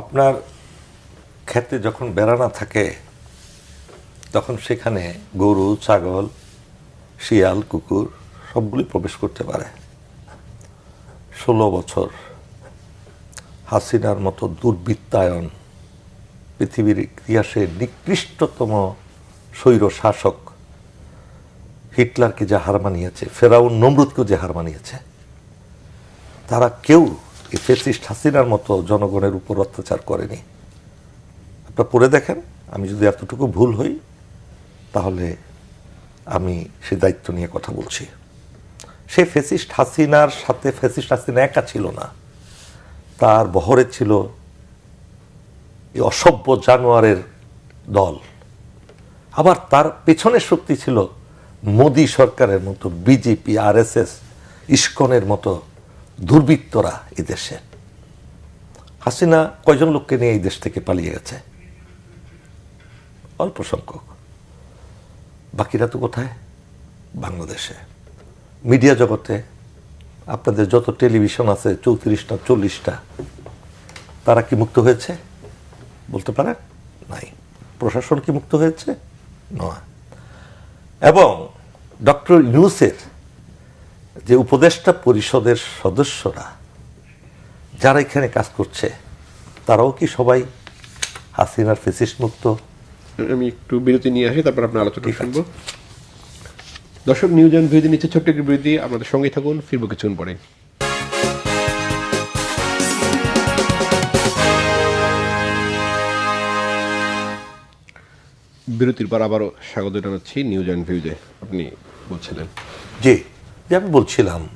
আপনার ক্ষেতে যখন বেড়ানা থাকে, তখন সেখানে গরু, ছাগল, শিয়াল, কুকুর সবগুলি প্রবেশ করতে পারে। ষোলো বছর হাসিনার মতো দুর্বৃত্তায়ন পৃথিবীর ইতিহাসে নিকৃষ্টতম স্বৈর শাসক হিটলারকে যে হার মানিয়েছে, ফেরাউন নমরুদকেও যে হার মানিয়েছে, তারা কেউ ফেসিস্ট হাসিনার মতো জনগণের উপর অত্যাচার করেনি। আপনারা পড়ে দেখেন, আমি যদি এতটুকু ভুল হই, তাহলে আমি সে দায়িত্ব নিয়ে কথা বলছি। সে ফেসিস্ট হাসিনার সাথে, ফেসিস্ট হাসিনা একা ছিল না। তার বহরে ছিল এই অসভ্য জানোয়ারের দল। আবার তার পেছনের শক্তি ছিল মোদী সরকারের মতো, বিজেপি, আরএসএস, ইস্কনের মতো দুর্বৃত্তরা এই দেশে। হাসিনা কয়জন লোককে নিয়ে এই দেশ থেকে পালিয়ে গেছে? অল্প সংখ্যক। বাকিরা তো কোথায়? বাংলাদেশে। মিডিয়া জগতে আপনাদের যত টেলিভিশন আছে, চৌত্রিশটা, চল্লিশটা, তারা কি মুক্ত হয়েছে? বলতে পারেন? নাই। প্রশাসন কি মুক্ত হয়েছে? নয়। এবং ডক্টর ইউনুসের যে উপদেষ্টা পরিষদের সদস্যরা যারা এখানে কাজ করছে তারাও কি সবাই হাসিনার ফেসিস মুক্ত আমি একটু বিরতি নিয়ে আসি তারপর আপনার আলোচনা শুনব। দর্শক নিউজ অ্যান্ড বিরতি নিচ্ছে ছোট্ট একটি বিরতি আপনাদের সঙ্গেই থাকুন ফিরবো কিছুক্ষণ পরে। বিরতির পর আবারও স্বাগত জানাচ্ছি নিউজ অ্যান্ড ভিউজে। আপনি বলছিলেন। জি। যে আমি বলছিলাম,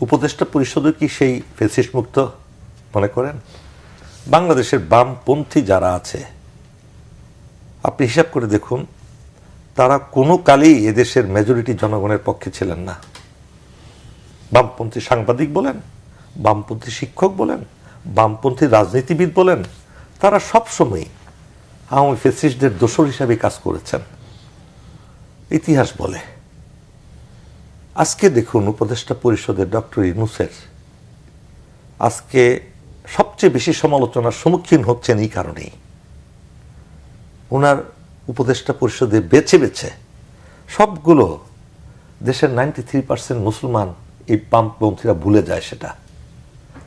উপদেষ্টা পরিষদও কি সেই ফেসিস মুক্ত মনে করেন? বাংলাদেশের বামপন্থী যারা আছে, আপনি হিসাব করে দেখুন, তারা কোনো কালেই এদেশের মেজরিটি জনগণের পক্ষে ছিলেন না। বামপন্থী সাংবাদিক বলেন, বামপন্থী শিক্ষক বলেন, বামপন্থী রাজনীতিবিদ বলেন, তারা সবসময় আওয়ামী ফেসিস্টদের দোসর হিসাবে কাজ করেছেন। ইতিহাস বলে। আজকে দেখুন উপদেষ্টা পরিষদের ডক্টর ইনুসের আজকে সবচেয়ে বেশি সমালোচনার সম্মুখীন হচ্ছেন এই কারণেই। ওনার উপদেষ্টা পরিষদে বেছে বেছে সবগুলো দেশের নাইনটি থ্রি পার্সেন্ট মুসলমান এই বামপন্থীরা ভুলে যায় সেটা।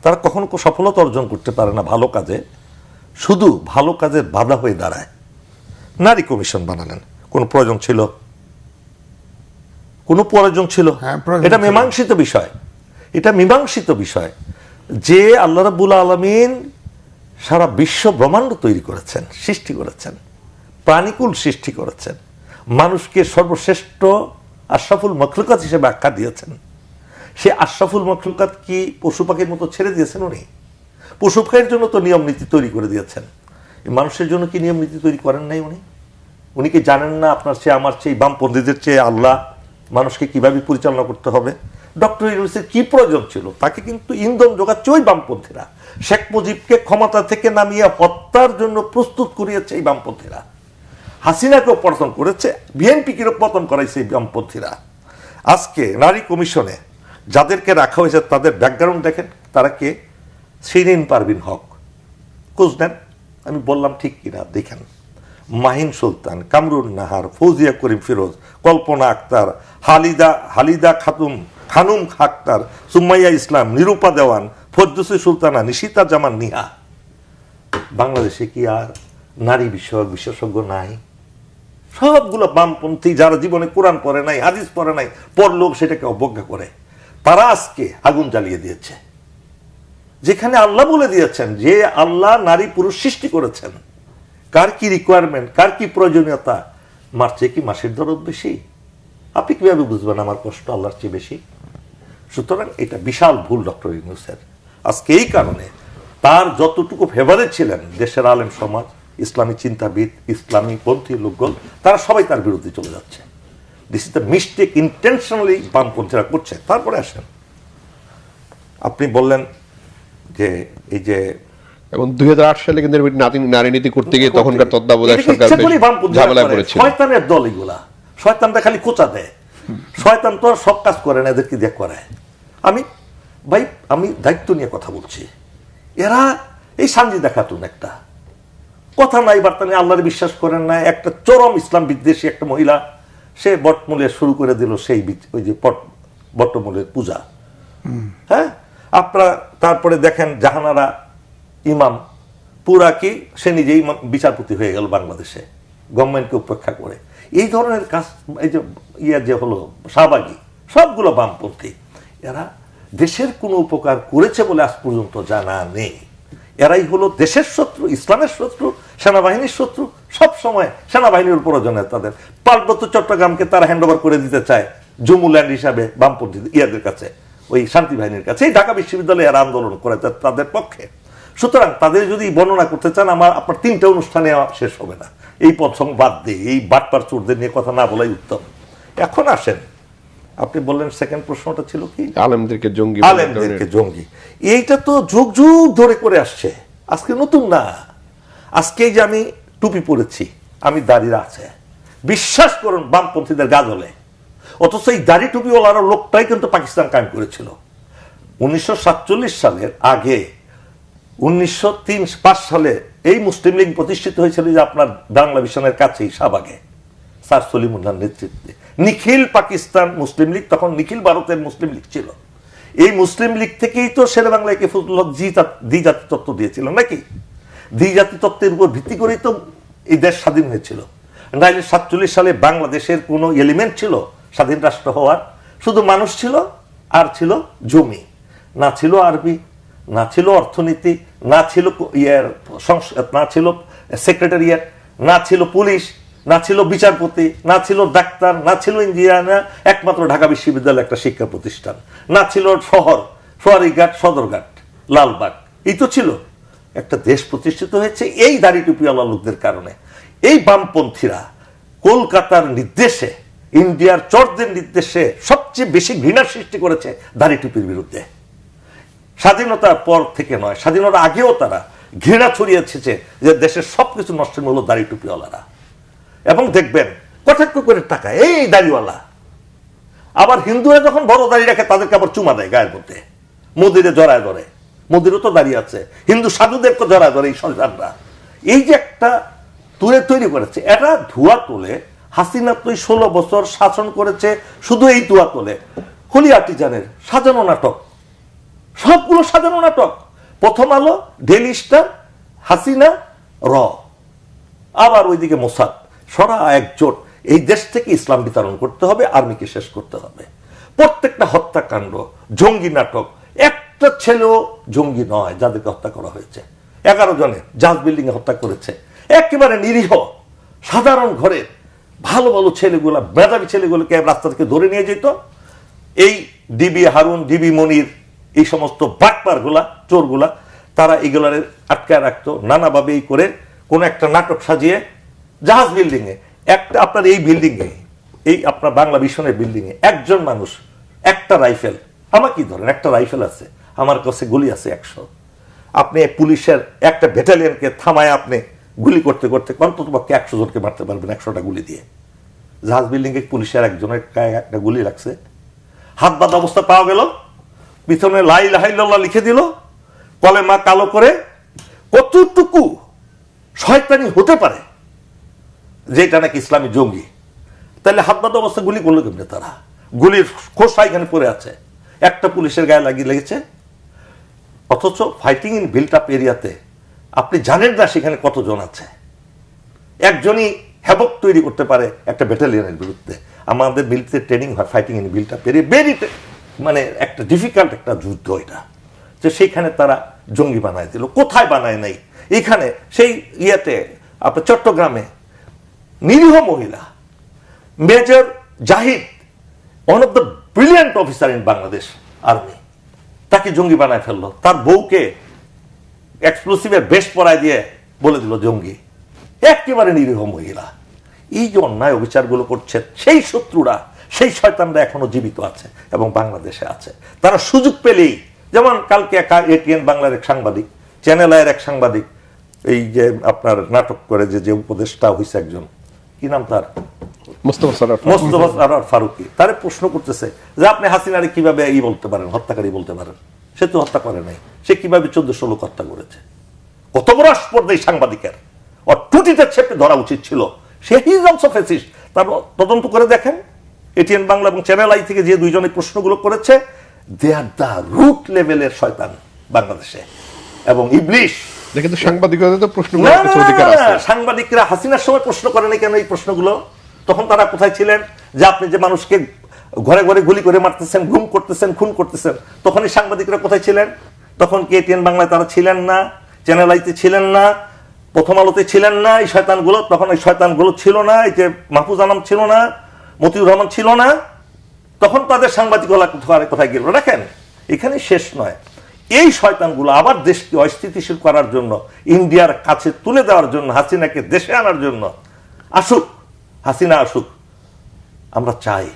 তারা কখনো সফলতা অর্জন করতে পারে না ভালো কাজে, শুধু ভালো কাজের বাধা হয়ে দাঁড়ায়। নারী কমিশন বানালেন, কোনো প্রয়োজন ছিল? কোনো প্রয়োজন ছিল? হ্যাঁ, এটা মীমাংসিত বিষয়। এটা মীমাংসিত বিষয় যে আল্লাহ রাব্বুল আলমিন সারা বিশ্ব ব্রহ্মাণ্ড তৈরি করেছেন সৃষ্টি করেছেন প্রাণীকুল সৃষ্টি করেছেন মানুষকে সর্বশ্রেষ্ঠ আশরাফুল মখলুকাত হিসেবে আখ্যা দিয়েছেন। সে আশরাফুল মখলুকাত কি পশু পাখির মতো ছেড়ে দিয়েছেন উনি? পশু পাখির জন্য তো নিয়ম নীতি তৈরি করে দিয়েছেন। মানুষের জন্য কি নিয়ম নীতি তৈরি করেন নাই উনি? উনি কি জানেন না আপনার চেয়ে আমার চেয়ে বামপন্থীদের চেয়ে আল্লাহ মানুষকে কীভাবে পরিচালনা করতে হবে? ডক্টর ইউনুসের কি প্রয়োজন ছিল? তাকে কিন্তু ইন্ধন যোগাচ্ছে ওই বামপন্থীরা। শেখ মুজিবকে ক্ষমতা থেকে নামিয়ে হত্যার জন্য প্রস্তুত করিয়েছে এই বামপন্থীরা। হাসিনাকেও পতন করেছে, বিএনপিকেও পতন করাইছে এই বামপন্থীরা। আজকে নারী কমিশনে যাদেরকে রাখা হয়েছে তাদের ব্যাকগ্রাউন্ড দেখেন, তারা কে? শিরিন পারবিন হক। খোঁজ নেন। আমি বললাম, ঠিক কিনা? দেখেন। মাহিন সুলতান, কামরুন নাহার, ফৌজিয়া করিম ফিরোজ, কল্পনা আক্তার হালিদা হালিদা খাতুম খানুম খাক্তার সুম্মাইয়া ইসলাম, নিরূপা দেওয়ান ফরদুসি সুলতানা, নিশিতা জামান নিহা। বাংলাদেশে কি আর নারী বিষয়ক বিশেষজ্ঞ নাই? সবগুলো বামপন্থী যারা জীবনে কোরআন পড়ে নাই, হাদিস পড়ে নাই পড়লেও সেটাকে অবজ্ঞা করে। তারা আজকে আগুন জ্বালিয়ে দিয়েছে। যেখানে আল্লাহ বলে দিয়েছেন যে আল্লাহ নারী পুরুষ সৃষ্টি করেছেন। কার কি রিকোয়ারমেন্ট কার কি প্রয়োজনীয়তা? মার চেয়ে কি মাসের দরদ বেশি? আপনি কীভাবে বুঝবেন আমার কষ্ট আল্লাহর চেয়ে বেশি? সুতরাং এটা বিশাল ভুল ডক্টর ইউনুসের আজকে এই কারণে তার যতটুকু ফেভারেট ছিলেন দেশের আলেম সমাজ ইসলামী চিন্তাবিদ ইসলামী পন্থী লোকগণ তারা সবাই তার বিরুদ্ধে চলে যাচ্ছে। This is the mistake intentionally বামপন্থীরা করছে। তারপরে আসেন। আপনি বললেন যে এই যে এবং দুই হাজার আট সালে কিন্তু নারী নীতি করতে গিয়ে তখনকার তত্ত্বাবধায়ক সরকার ঝামেলায়। পড়েছিল। শয়তানের দল এগুলা। শয়তানটা খালি কোচা দেয়। শয়তান তো আর সব কাজ করে না, এদেরকে দিয়ে করায়। আমি, ভাই, আমি দায়িত্ব নিয়ে কথা বলছি। এরা, এই সানজিদা দেখাতুন একটা। কথা নাই, বার্তা নেই, আল্লাহর বিশ্বাস করেন না। একটা চরম ইসলাম বিদ্বেষী একটা মহিলা, সে বটমূলে শুরু করে দিল সেই ওই যে পট বটমূলের পূজা। হ্যাঁ? আপনারা তারপরে দেখেন জাহানারা ইমাম। পুরা কি? সে নিজেই বিচারপতি হয়ে গেল বাংলাদেশে। গভর্নমেন্টকে উপেক্ষা করে। এই ধরনের কাজ, এই যে ইয়া যে হলো, শাহবাগী, সবগুলো বামপন্থী, এরা দেশের কোনো উপকার করেছে বলে আজ পর্যন্ত জানা নেই। এরাই হলো দেশের শত্রু, ইসলামের শত্রু, সেনাবাহিনীর শত্রু, সব সময় সেনাবাহিনীর উপর জন্য তাদের। পার্বত্য চট্টগ্রামকে তারা হ্যান্ড ওভার করে দিতে চায় জুমুল্যান্ড হিসাবে বামপন্থী ইয়াদের কাছে, ওই শান্তি বাহিনীর কাছে। এই ঢাকা বিশ্ববিদ্যালয়ে এরা আন্দোলন করে তাদের পক্ষে। সুতরাং তাদের যদি বর্ণনা করতে চান, আমার আপনার তিনটা অনুষ্ঠানে শেষ হবে না। এই প্রথম বাদ দিয়ে এই বাটপার চোরদের নিয়ে কথা না বলাই উত্তম। এখন আসেন। আপনি বললেন সেকেন্ড প্রশ্নটা ছিল কি? আলেমদেরকে জঙ্গি আলেমদেরকে জঙ্গি। এইটা তো যুগ যুগ ধরে করে আসছে। আজকে নতুন না। আজকে যে আমি টুপি পরেছি আমি দাড়ির আছে। বিশ্বাস করুন বামপন্থীদের গাজলে অথচ এই দাড়ি টুপিওয়ালার লোকটাই কিন্তু পাকিস্তান কায়েম করেছিল। উনিশশো সাতচল্লিশ সালের আগে উনিশশো তিন পাঁচ সালে এই মুসলিম লীগ প্রতিষ্ঠিত হয়েছিল যে আপনার বাংলা মিশনের কাছেই শাহবাগে, স্যার সলিমুল্লাহর নেতৃত্বে। নিখিল পাকিস্তান মুসলিম লীগ, তখন নিখিল ভারতের মুসলিম লীগ ছিল। এই মুসলিম লীগ থেকেই তো শেরে বাংলাকে ফজলুল জি দ্বিজাতি তত্ত্ব দিয়েছিল নাকি? দ্বিজাতি তত্ত্বের উপর ভিত্তি করেই তো এই দেশ স্বাধীন হয়েছিল। নাইলে সাতচল্লিশ সালে বাংলাদেশের কোনো এলিমেন্ট ছিল স্বাধীন রাষ্ট্র হওয়ার? শুধু মানুষ ছিল আর ছিল জমি, না ছিল আরবি না ছিল অর্থনীতি, না ছিল ইয়ের না ছিল সেক্রেটারিয়েট না ছিল পুলিশ, না ছিল বিচারপতি, না ছিল ডাক্তার, না ছিল ইঞ্জিনিয়ার একমাত্র ঢাকা বিশ্ববিদ্যালয় একটা শিক্ষা প্রতিষ্ঠান, না ছিল শহর সোয়ারিঘাট সদরঘাট, লালবাগ, এই তো ছিল। একটা দেশ প্রতিষ্ঠিত হয়েছে এই দাড়ি টুপিওয়ালা লোকদের কারণে। এই বামপন্থীরা কলকাতার নির্দেশে, ইন্ডিয়ার চর্দের নির্দেশে সবচেয়ে বেশি ঘৃণার সৃষ্টি করেছে দাড়ি টুপির বিরুদ্ধে। স্বাধীনতার পর থেকে নয়, স্বাধীনতার আগেও তারা ঘৃণা ছড়িয়েছে যে দেশের সবকিছু নষ্ট হলো দাড়ি টুপিওয়ালারা। এবং দেখবেন, কটাক্ষ করে টাকা, এই দাড়িওয়ালা। আবার হিন্দুরা যখন বড় দাড়ি রাখে, তাদেরকে আবার চুমা দেয় গায়ের মধ্যে। মন্দিরে জড়ায় ধরে। মন্দিরও তো দাঁড়িয়ে আছে। হিন্দু সাধুদেরকে জড়ায় ধরে এই সন্তানরা। এই যে একটা তুলে তৈরি করেছে এটা ধোয়া তোলে। হাসিনা তুই ষোলো বছর শাসন করেছে, শুধু এই ধোয়া তোলে। হলি আর্টিজানের সাজানো নাটক সবগুলো সাজানো নাটক। প্রথম আলো, ডেলি স্টার, হাসিনা, র। আবার ওইদিকে মোসাদ। সরা একজোট এই দেশ থেকে ইসলাম বিতরণ করতে হবে, আর্মিকে শেষ করতে হবে। প্রত্যেকটা হত্যাকাণ্ড, জঙ্গি নাটক, একটা ছেলেও জঙ্গি নয় যাদেরকে হত্যা করা হয়েছে। এগারো জনে বিল্ডিং এ হত্যা করেছে। একেবারে নিরীহ, সাধারণ ঘরের ভালো ভালো ছেলেগুলা, মেধাবী ছেলেগুলোকে রাস্তা থেকে ধরে নিয়ে যেত। এই ডিবি হারুন, ডিবি মনির এই সমস্ত বাটপারগুলা, চোরগুলা, তারা এগুলারে আটকায় রাখতো নানাভাবে এই করে কোন একটা নাটক সাজিয়ে জাহাজ বিল্ডিং এ একটা আপনার এই বিল্ডিং এ এই আপনার বাংলা মিশনের বিল্ডিং এ একজন মানুষ, একটা রাইফেল। আমার কি ধরেন একটা রাইফেল আছে। আমার কাছে গুলি আছে একশো। আপনি পুলিশের একটা ব্যাটালিয়নকে থামায় আপনি গুলি করতে করতে অন্তত পক্ষে একশো জনকে মারতে পারবেন একশোটা গুলি দিয়ে। জাহাজ বিল্ডিং এ পুলিশের একজনের গায়ে একটা গুলি লাগছে। হাত বাঁধা অবস্থা পাওয়া গেল। পিছনে লাই লাহাইল্লাহ লিখে দিল, কলেমা কালো করে কতটুকু শয়তানি হতে পারে যেটা নাকি ইসলামী জঙ্গি? তাহলে হাত বাঁধা অবস্থা গুলি করল কেমনে তারা? গুলির খোসা এখানে পড়ে আছে। একটা পুলিশের গায়ে লাগিয়ে লেগেছে। অথচ ফাইটিং ইন বিল্ট আপ এরিয়াতে আপনি জানেন না সেখানে কতজন আছে। একজনই হ্যাবক তৈরি করতে পারে একটা ব্যাটালিয়নের বিরুদ্ধে। আমাদের মিলিটারি ট্রেনিং হয় ফাইটিং ইন বিলটা পেরিয়ে ভেরি মানে একটা ডিফিকাল্ট একটা যুদ্ধ এটা। যে সেইখানে তারা জঙ্গি বানায় দিল। কোথায় বানায় নাই? এখানে সেই ইয়েতে, আপনার চট্টগ্রামে নিরীহ মহিলা, major Zahid one of the brilliant officer in Bangladesh army তাকে জঙ্গি বানায় ফেলল। তার বউকে এক্সপ্লোসিভের বেশ পরায় দিয়ে বলে দিল, জঙ্গি, একেবারে নিরীহ মহিলা, এই যে অন্যায় অবিচারগুলো করছে সেই শত্রুরা সেই শয়তানরা এখনও জীবিত আছে এবং বাংলাদেশে আছে। তারা সুযোগ পেলেই যেমন কালকে একা এটিএন বাংলার এক সাংবাদিক চ্যানেল আয়ের এক সাংবাদিক এই যে আপনার নাটক করে যে যে উপদেষ্টা হয়েছে একজন কি নাম তার? মোস্তফা সরোয়ার ফারুকি। তারে প্রশ্ন করতেছে যে আপনি হাসিনারে কীভাবে ই বলতে পারেন হত্যাকারী বলতে পারেন? সে তো হত্যা করে নাই। সে কীভাবে চোদ্দ ষোলো হত্যা করেছে? কত বড় স্পর্ধা এই সাংবাদিকের। ওর টুটিতে চেপে ধরা উচিত ছিল। সে হিজ অলসো ফেসিস্ট। তার তদন্ত করে দেখেন। এটিএন বাংলা এবং চ্যানেল আই থেকে যে দুইজনে প্রশ্নগুলো করেছে দে আর দ্য রুট লেভেলের শয়তান বাংলাদেশে। এবং ইবলিশ দেখেন তো সাংবাদিকতা তো প্রশ্ন না, করার না, কিছু না, অধিকার না, আছে। সাংবাদিকরা হাসিনার সময় প্রশ্ন করেনি কেন এই প্রশ্নগুলো? তখন তারা কোথায় ছিলেন? যে আপনি যে মানুষকে ঘরে ঘরে গুলি করে মারতেছেন গুম করতেছেন খুন করতেছেন তখন এই সাংবাদিকরা কোথায় ছিলেন? তখন কে টিএন বাংলায় তারা ছিলেন না? চ্যানেল আইতে ছিলেন না? প্রথম আলোতে ছিলেন না এই শয়তানগুলো? তখন এই শয়তানগুলো ছিল না এই যে মাহফুজ আনাম ছিল না? মতিউর রহমান ছিল না, তখন তাদের সাংবাদিকতা কোথায় গেল। দেখেন, এখানে শেষ নয়। এই শয়তানগুলো আবার দেশকে অস্থিতিশীল করার জন্য, ইন্ডিয়ার কাছে তুলে দেওয়ার জন্য, হাসিনাকে দেশে আনার জন্য। আসুক, হাসিনা আসুক, আমরা চাই।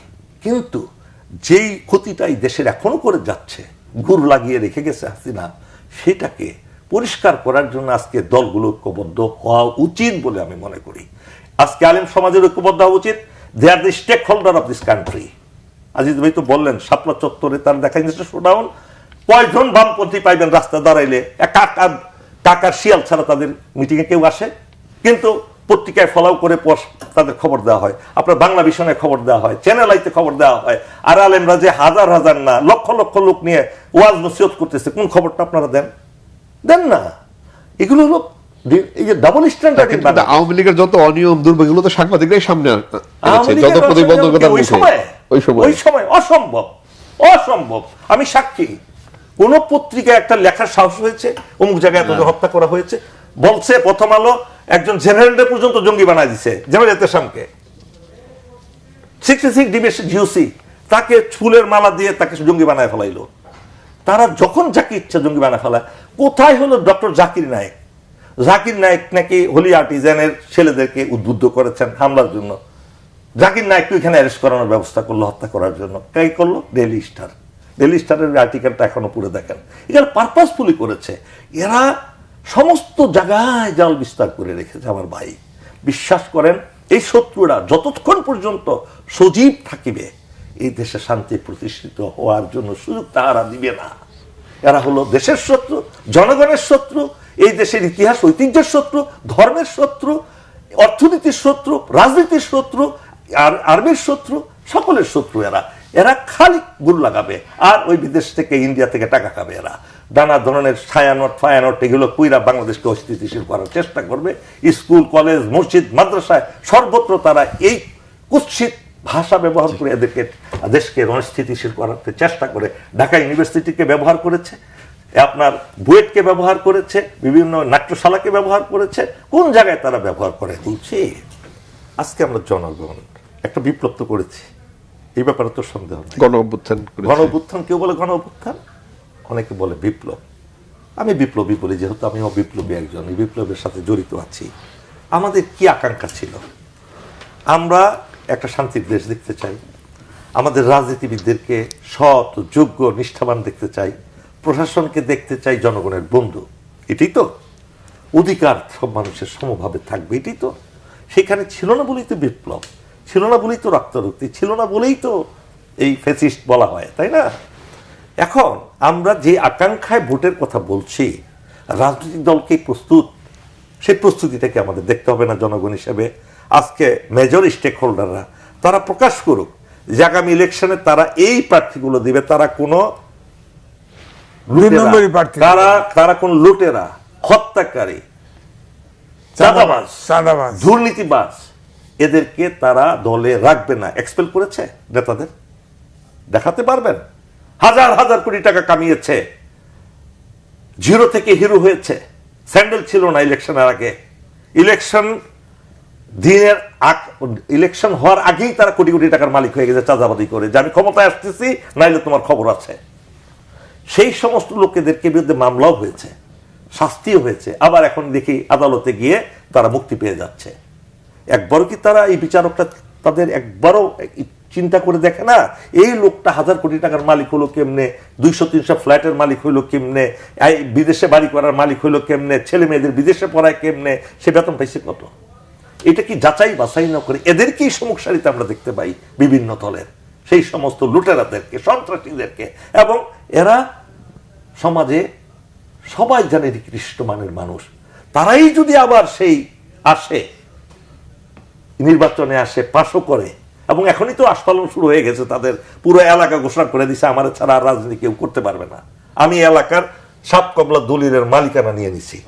কিন্তু যেই ক্ষতিটাই দেশের এখনও করে যাচ্ছে, ঘুর লাগিয়ে রেখে গেছে হাসিনা, সেটাকে পরিষ্কার করার জন্য আজকে দলগুলো ঐক্যবদ্ধ হওয়া উচিত বলে আমি মনে করি। আজকে আলেম সমাজের ঐক্যবদ্ধ হওয়া উচিত they are the stakeholder of this country Aziz ভাই তো বললেন শাপলা চত্বরে তার দেখা যাচ্ছে শোডাউন কয়জন বামপন্থী পাইবেন রাস্তা দাঁড়াইলে? কাকা কাকার শিয়াল ছাড়া তাদের মিটিংয়ে কেউ আসে? কিন্তু পত্রিকায় ফলাও করে তাদের খবর দেওয়া হয়। আপনার বাংলা ভিশনে খবর দেওয়া হয় চ্যানেল আইতে খবর দেওয়া হয়। আর আলেমরা যে হাজার হাজার না, লক্ষ লক্ষ লোক নিয়ে ওয়াজ নসিহত করতেছে, কোন খবরটা আপনারা দেন? দেন না। এগুলো হলো এই যে ডাবল স্ট্যান্ডার্ড কিন্তু আওয়ামী লীগের যত অনিয়ম তো সাংবাদিকরাই সামনে যত লীগের প্রতিবন্ধকতার ওই সময়? ওই সময়। ওই সময়? অসম্ভব। অসম্ভব। আমি সাক্ষী। কোন পত্রিকায় একটা লেখার সাহস হয়েছে? অমুক জায়গায় হত্যা করা হয়েছে? বলছে প্রথম আলো একজন জেনারেলদের পর্যন্ত জঙ্গি বানায় দিছে জেনারেল এতেশামকে। সিক্সটি সিক্স জিওসি তাকে ফুলের মালা দিয়ে তাকে জঙ্গি বানায় ফেলাইলো। তারা যখন যাকে ইচ্ছা জঙ্গি বানায় ফেলায় কোথায় হলো ডক্টর জাকির নায়েক? জাকির নায়ক নাকি হোলি আর্টিজানের ছেলেদেরকে উদ্বুদ্ধ করেছেন হামলার জন্য? জাকির নায়ককে এখানে অ্যারেস্ট করানোর ব্যবস্থা করল, হত্যা করার জন্য। কে করল? ডেলি স্টার ডেলি স্টারের আর্টিকেলটা এখনও পড়ে দেখেন। এখানে পারপাসফুলি করেছে। এরা সমস্ত জায়গায় জাল বিস্তার করে রেখেছে আমার ভাই। বিশ্বাস করেন, এই শত্রুরা যতক্ষণ পর্যন্ত সজীব থাকিবে, এই দেশে শান্তি প্রতিষ্ঠিত হওয়ার জন্য সুযোগ তাহারা দিবে না। এরা হলো দেশের শত্রু, জনগণের শত্রু, এই দেশের ইতিহাস, ঐতিহ্যের শত্রু, ধর্মের শত্রু, অর্থনীতির শত্রু, রাজনীতির শত্রু, আর আর্মির শত্রু, সকলের শত্রু এরা। এরা খালি গুল লাগাবে, আর ওই বিদেশ থেকে ইন্ডিয়া থেকে টাকা খাবে এরা। নানা ধরনের ছায়ানট, ফায়ানট, এগুলো কুইরা বাংলাদেশকে অস্থিতিশীল করার চেষ্টা করবে। স্কুল, কলেজ, মসজিদ, মাদ্রাসায় সর্বত্র তারা এই কুৎসিত ভাষা ব্যবহার করে এদেরকে দেশকে অস্থিতিশীল করার চেষ্টা করে। ঢাকা ইউনিভার্সিটিকে ব্যবহার করেছে আপনার বুয়েটকে ব্যবহার করেছে বিভিন্ন নাট্যশালাকে ব্যবহার করেছে। কোন জায়গায় তারা ব্যবহার করে? বলছি আজকে আমরা জনগণ একটা বিপ্লব তো করেছি। এই ব্যাপারে তো সন্দেহ নেই। গণ অভ্যুত্থান গণ অভ্যুত্থান কেউ বলে গণ অভ্যুত্থান অনেকে বলে বিপ্লব। আমি বিপ্লবী বলি যেহেতু আমিও বিপ্লবী একজন এই বিপ্লবের সাথে জড়িত আছি। আমাদের কি আকাঙ্ক্ষা ছিল? আমরা একটা শান্তির দেশ দেখতে চাই। আমাদের রাজনীতিবিদদেরকে সৎ, যোগ্য, নিষ্ঠাবান দেখতে চাই। প্রশাসনকে দেখতে চাই জনগণের বন্ধু। এটাই তো। অধিকার সব মানুষের সমভাবে থাকবে, এটাই তো। সেখানে ছিল না বলেই তো বিপ্লব। ছিল না বলেই তো রক্তারক্তি। ছিল না বলেই তো এই ফেসিস্ট বলা হয়, তাই না? এখন আমরা যে আকাঙ্ক্ষায় ভোটের কথা বলছি, রাজনৈতিক দলকে প্রস্তুত। সেই প্রস্তুতিটাকে আমাদের দেখতে হবে না জনগণ হিসেবে। আজকে মেজর স্টেক হোল্ডাররা তারা প্রকাশ করুক যে আগামী ইলেকশনে তারা এই প্রার্থীগুলো দিবে তারা কোনো। তারা তারা কোন লুটেরা হত্যাকারী চাঁদাবাজ চাঁদাবাজ। দুর্নীতিবাজ এদেরকে তারা দলে রাখবে না। এক্সপেল করেছে নেতাদের? দেখাতে পারবেন? হাজার হাজার কোটি টাকা কামিয়েছে। জিরো থেকে হিরো হয়েছে। স্যান্ডেল ছিল না ইলেকশনের আগে। ইলেকশন দিনের আগ- ইলেকশন হওয়ার আগেই তারা কোটি কোটি টাকার মালিক হয়ে গেছে চাঁদাবাদি করে। যে আমি ক্ষমতায় আসতেছি, নাইলে তোমার খবর আছে। সেই সমস্ত লোকেদেরকে বিরুদ্ধে মামলাও হয়েছে, শাস্তিও হয়েছে। আবার এখন দেখি আদালতে গিয়ে তারা মুক্তি পেয়ে যাচ্ছে। একবারও কি তারা এই বিচারকটা তাদের একবারও চিন্তা করে দেখে না? এই লোকটা হাজার কোটি টাকার মালিক হলো কেমনে? দুইশো, তিনশো ফ্ল্যাটের মালিক হইল কেমনে? বিদেশে বাড়ি করার মালিক হইল কেমনে? ছেলে মেয়েদের বিদেশে পড়ায় কেমনে? সে বেতন পাইছে কত এটা কি যাচাই বাছাই না করে এদেরকেই সমুখ সারিতে আমরা দেখতে পাই বিভিন্ন দলের, সেই সমস্ত লুটেরাদেরকে, সন্ত্রাসীদেরকে এবং এরা সমাজে সবাই জানে নিকৃষ্ট মানের মানুষ। তারাই যদি আবার সেই আসে, নির্বাচনে আসে, পাশও করে, এবং এখনই তো আস্ফালন শুরু হয়ে গেছে, তাদের পুরো এলাকা ঘোষণা করে দিছে, আমার ছাড়া রাজনীতি কেউ করতে পারবে না। আমি এলাকার সাপ কমলা দলিলের মালিকানা নিয়ে নিছি।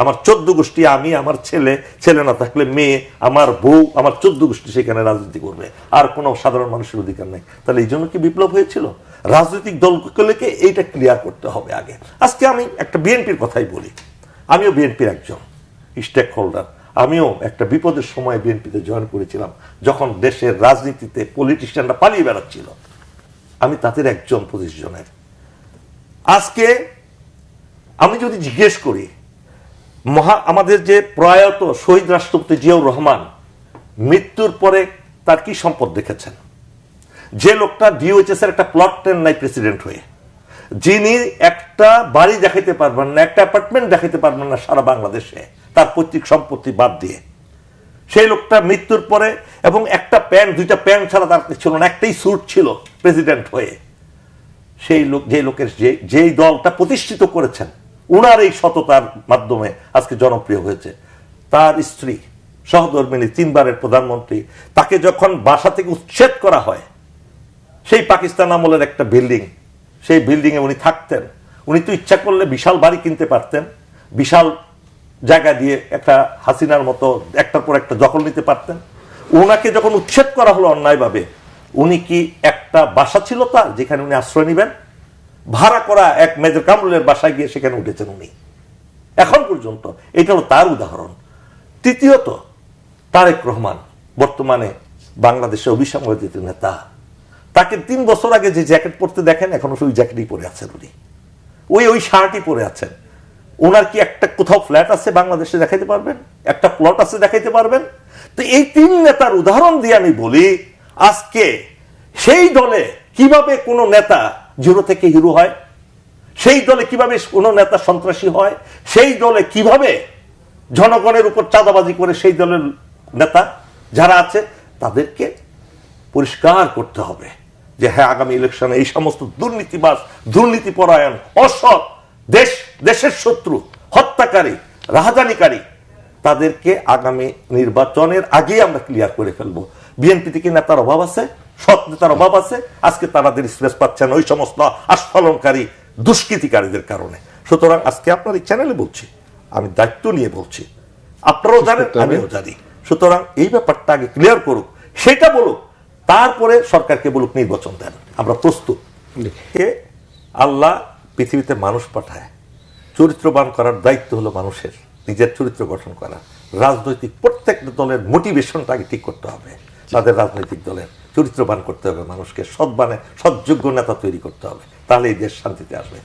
আমার চোদ্দ গোষ্ঠী আমি, আমার ছেলে ছেলে না থাকলে মেয়ে, আমার বউ, আমার চোদ্দ গোষ্ঠী সেখানে রাজনীতি করবে। আর কোনো সাধারণ মানুষের অধিকার নেই। তাহলে এই জন্য কি বিপ্লব হয়েছিল? রাজনৈতিক দলগুলোকে এইটা ক্লিয়ার করতে হবে আগে। আজকে আমি একটা বিএনপির কথাই বলি। আমিও বিএনপির একজন স্টেক হোল্ডার আমিও একটা বিপদের সময় বিএনপিতে জয়েন করেছিলাম, যখন দেশের রাজনীতিতে পলিটিশিয়ানরা পালিয়ে বেড়াচ্ছিল। আমি তাদের একজন পঁচিশ জনের আজকে আমি যদি জিজ্ঞেস করি মহা আমাদের যে প্রয়াত শহীদ রাষ্ট্রপতি জিয়াউর রহমান, মৃত্যুর পরে তার কি সম্পদ দেখেছেন? যে লোকটা ডিওএইচএস এর একটা প্লট ট্রেন নাই প্রেসিডেন্ট হয়ে। যিনি একটা বাড়ি দেখাইতে পারবেন না, একটা অ্যাপার্টমেন্ট দেখাইতে পারবেন না সারা বাংলাদেশে, তার পৈতৃক সম্পত্তি বাদ দিয়ে। সেই লোকটা মৃত্যুর পরে এবং একটা প্যান্ট, দুইটা প্যান্ট ছাড়া তার ছিল না, একটাই স্যুট ছিল প্রেসিডেন্ট হয়ে। সেই লোক, যে লোকের, যে, যেই দলটা প্রতিষ্ঠিত করেছেন উনার এই সততার মাধ্যমে আজকে জনপ্রিয় হয়েছে। তার স্ত্রী সহধর্মিনী তিনবারের প্রধানমন্ত্রী, তাকে যখন বাসা থেকে উচ্ছেদ করা হয়, সেই পাকিস্তান আমলের একটা বিল্ডিং, সেই বিল্ডিং এ উনি থাকতেন। উনি তো ইচ্ছা করলে বিশাল বাড়ি কিনতে পারতেন, বিশাল জায়গা দিয়ে একটা হাসিনার মতো একটার পর একটা দখল নিতে পারতেন। ওনাকে যখন উচ্ছেদ করা হলো অন্যায়ভাবে, উনি কি একটা বাসা ছিল তার, যেখানে উনি আশ্রয় নেবেন? ভাড়া করা এক মেজর কামরুলের বাসায় গিয়ে সেখানে উঠেছেন উনি। এখন পর্যন্ত এটা হলো তার উদাহরণ। তৃতীয়ত, তারেক রহমান, বর্তমানে বাংলাদেশে অভিসংবাদিত নেতা। তাকে তিন বছর আগে যে জ্যাকেট পরতে দেখেন, এখনও সেই জ্যাকেটই পরে আছেন উনি। ওই ওই শার্টই পরে আছেন। ওনার কি একটা কোথাও ফ্ল্যাট আছে বাংলাদেশে দেখাইতে পারবেন? একটা প্লট আছে দেখাইতে পারবেন? তো এই তিন নেতার উদাহরণ দিয়ে আমি বলি, আজকে সেই দলে কীভাবে কোনো নেতা জিরো থেকে হিরো হয়। সেই দলে কীভাবে কোনো নেতা সন্ত্রাসী হয়, সেই দলে কীভাবে জনগণের উপর চাঁদাবাজি করে সেই দলের নেতা যারা আছে, তাদেরকে পরিষ্কার করতে হবে যে হ্যাঁ আগামী ইলেকশনে এই সমস্ত দুর্নীতিবাস দুর্নীতিপরায়ণ, অসৎ দেশ, দেশের শত্রু, হত্যাকারী, রাহাজানিকারী, তাদেরকে আগামী নির্বাচনের আগে আমরা ক্লিয়ার করে ফেলব। বিএনপিতে কি নেতার অভাব আছে? সৎ নেতার অভাব আছে আজকে তাদের স্পেস পাচ্ছেন ওই সমস্ত আস্ফলনকারী দুষ্কৃতিকারীদের কারণে। সুতরাং আজকে আপনার এই চ্যানেলে বলছি আমি দায়িত্ব নিয়ে বলছি। আপনারাও জানেন আমিও জানি। সুতরাং এই ব্যাপারটা আগে ক্লিয়ার করুক সেটা বলুক তারপরে সরকারকে বলুক নির্বাচন দেন। আমরা প্রস্তুত। কে আল্লাহ পৃথিবীতে মানুষ পাঠায়। চরিত্রবান করার দায়িত্ব হলো মানুষের নিজের চরিত্র গঠন করা। রাজনৈতিক প্রত্যেকটা দলের মোটিভেশনটা আগে ঠিক করতে হবে তাদের রাজনৈতিক দলের। চরিত্রবান করতে হবে মানুষকে সৎবানে সৎযোগ্য নেতা তৈরি করতে হবে। তাহলে এই দেশ শান্তিতে আসবে।